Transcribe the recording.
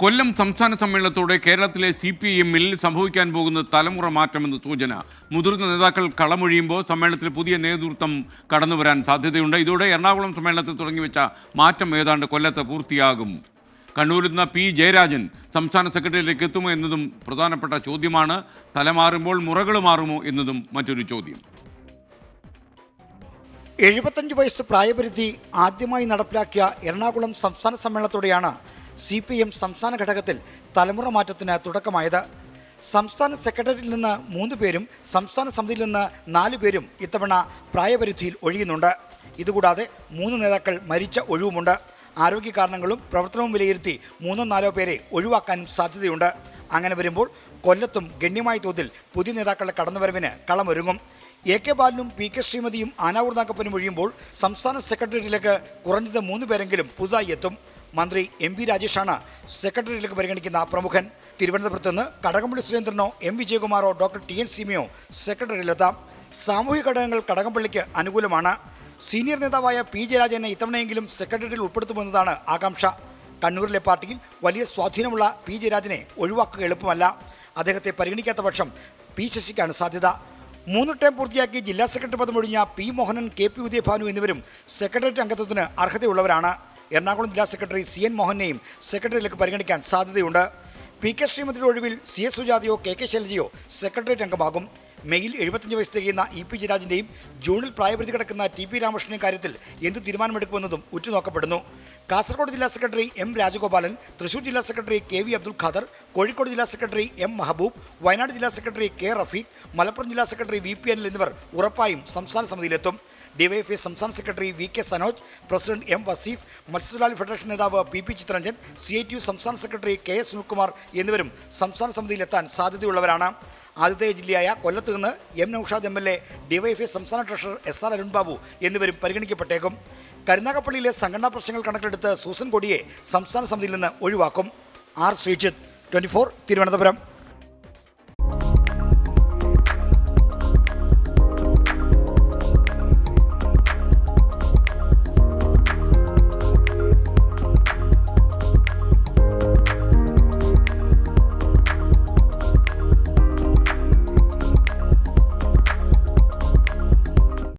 കൊല്ലം സംസ്ഥാന സമ്മേളനത്തോടെ കേരളത്തിലെ C P എമ്മിൽ സംഭവിക്കാൻ പോകുന്ന തലമുറ മാറ്റമെന്ന് സൂചന. മുതിർന്ന നേതാക്കൾ കളമൊഴിയുമ്പോൾ സമ്മേളനത്തിൽ പുതിയ നേതൃത്വം കടന്നുവരാൻ സാധ്യതയുണ്ട്. ഇതോടെ എറണാകുളം സമ്മേളനത്തിൽ തുടങ്ങിവെച്ച മാറ്റം ഏതാണ്ട് കൊല്ലത്ത് പൂർത്തിയാകും. കണ്ണൂരിൽ നിന്ന് പി. ജയരാജൻ സംസ്ഥാന സെക്രട്ടറിയിലേക്ക് എത്തുമോ എന്നതും പ്രധാനപ്പെട്ട ചോദ്യമാണ്. തലമാറുമ്പോൾ മുറകൾ മാറുമോ എന്നതും മറ്റൊരു ചോദ്യം. എഴുപത്തഞ്ച് വയസ്സ് പ്രായപരിധി ആദ്യമായി നടപ്പിലാക്കിയ എറണാകുളം സംസ്ഥാന സമ്മേളനത്തോടെയാണ് സി പി എം സംസ്ഥാന ഘടകത്തിൽ തലമുറ മാറ്റത്തിന് തുടക്കമായത്. സംസ്ഥാന സെക്രട്ടറിയിൽ നിന്ന് മൂന്ന് പേരും സംസ്ഥാന സമിതിയിൽ നിന്ന് നാല് പേരും ഇത്തവണ പ്രായപരിധിയിൽ ഒഴിയുന്നുണ്ട്. ഇതുകൂടാതെ മൂന്ന് നേതാക്കൾ മരിച്ച ഒഴിവുമുണ്ട്. ആരോഗ്യ കാരണങ്ങളും പ്രവർത്തനവും വിലയിരുത്തി മൂന്നോ നാലോ പേരെ ഒഴിവാക്കാനും സാധ്യതയുണ്ട്. അങ്ങനെ വരുമ്പോൾ കൊല്ലത്തും ഗണ്യമായ തോതിൽ പുതിയ നേതാക്കളുടെ കടന്നുവരവിന് കളമൊരുങ്ങും. A K Balan P K ശ്രീമതിയും Anavoor നാഗപ്പനും ഒഴിയുമ്പോൾ സംസ്ഥാന സെക്രട്ടേറിയറ്റിലേക്ക് കുറഞ്ഞത് മൂന്ന് പേരെങ്കിലും പുതുതായി എത്തും. മന്ത്രി എം വി രാജേഷാണ് സെക്രട്ടേറിയറ്റിലേക്ക് പരിഗണിക്കുന്ന പ്രമുഖൻ. തിരുവനന്തപുരത്ത് നിന്ന് കടകംപള്ളി സുരേന്ദ്രനോ എം വിജയകുമാറോ ഡോക്ടർ ടി എൻ സീമയോ സെക്രട്ടറിയിലെത്താം സാമൂഹിക ഘടകങ്ങൾ കടകംപള്ളിക്ക് അനുകൂലമാണ്. സീനിയർ നേതാവായ പി ജയരാജനെ ഇത്തവണയെങ്കിലും സെക്രട്ടറിയിൽ ഉൾപ്പെടുത്തുമെന്നതാണ് ആകാംക്ഷ. കണ്ണൂരിലെ പാർട്ടിയിൽ വലിയ സ്വാധീനമുള്ള പി ജയരാജനെ ഒഴിവാക്കുക എളുപ്പമല്ല. അദ്ദേഹത്തെ പരിഗണിക്കാത്ത പക്ഷം പി ശശിക്കാണ് സാധ്യത. മൂന്ന് ടേം പൂർത്തിയാക്കി ജില്ലാ secretary പദമൊഴിഞ്ഞ P Mohanan K P Udayabhanu എന്നിവരും സെക്രട്ടേറിയറ്റ് അംഗത്വത്തിന് അർഹതയുള്ളവരാണ്. എറണാകുളം ജില്ലാ സെക്രട്ടറി സി എൻ മോഹനെയും സെക്രട്ടറിയിലേക്ക് പരിഗണിക്കാൻ സാധ്യതയുണ്ട്. പി കെ ശ്രീമതിയുടെ ഒഴിവിൽ സി എസ് സുജാതയോ കെ കെ ശൈലജയോ സെക്രട്ടേറിയറ്റ് അംഗമാകും. മെയിൽ എഴുപത്തഞ്ച് വയസ്സ് തികയുന്ന ഇ പി ജയരാജിന്റെയും ജൂണിൽ പ്രായപരിധി കിടക്കുന്ന ടി പി രാമകൃഷ്ണന്റെയും കാര്യത്തിൽ എന്ത് തീരുമാനമെടുക്കുമെന്നതും ഉറ്റുനോക്കപ്പെടുന്നു. കാസർഗോഡ് ജില്ലാ സെക്രട്ടറി എം രാജഗോപാലൻ തൃശൂർ ജില്ലാ secretary K V Abdul Khader Kozhikode ജില്ലാ സെക്രട്ടറി എം മഹബൂബ് വയനാട് ജില്ലാ സെക്രട്ടറി കെ റഫീഖ് മലപ്പുറം ജില്ലാ സെക്രട്ടറി വി പി അനിൽ എന്നിവർ ഉറപ്പായും സംസ്ഥാന സമിതിയിലെത്തും. ഡിവൈഎഫ്ഐ സംസ്ഥാന secretary V K Sanoj president M Vaseef മത്സ്യത്തൊഴിലാളി ഫെഡറേഷൻ നേതാവ് P P Chitharanjan C I T U സംസ്ഥാന സെക്രട്ടറി കെ എസ് സുനിൽകുമാർ എന്നിവരും സംസ്ഥാന സമിതിയിലെത്താൻ സാധ്യതയുള്ളവരാണ്. ആദ്യത്തെ ജില്ലയായ കൊല്ലത്ത് നിന്ന് M Naushad M L A DYFI സംസ്ഥാന ട്രഷറർ എസ് ആർ അരുൺബാബു എന്നിവരും പരിഗണിക്കപ്പെട്ടേക്കും. കരുനാഗപ്പള്ളിയിലെ സംഘടനാ പ്രശ്നങ്ങൾ കണക്കിലെടുത്ത് സൂസൻ കൊടിയെ സംസ്ഥാന സമിതിയിൽ നിന്ന് ഒഴിവാക്കും. R Sreejith twenty Thiruvananthapuram.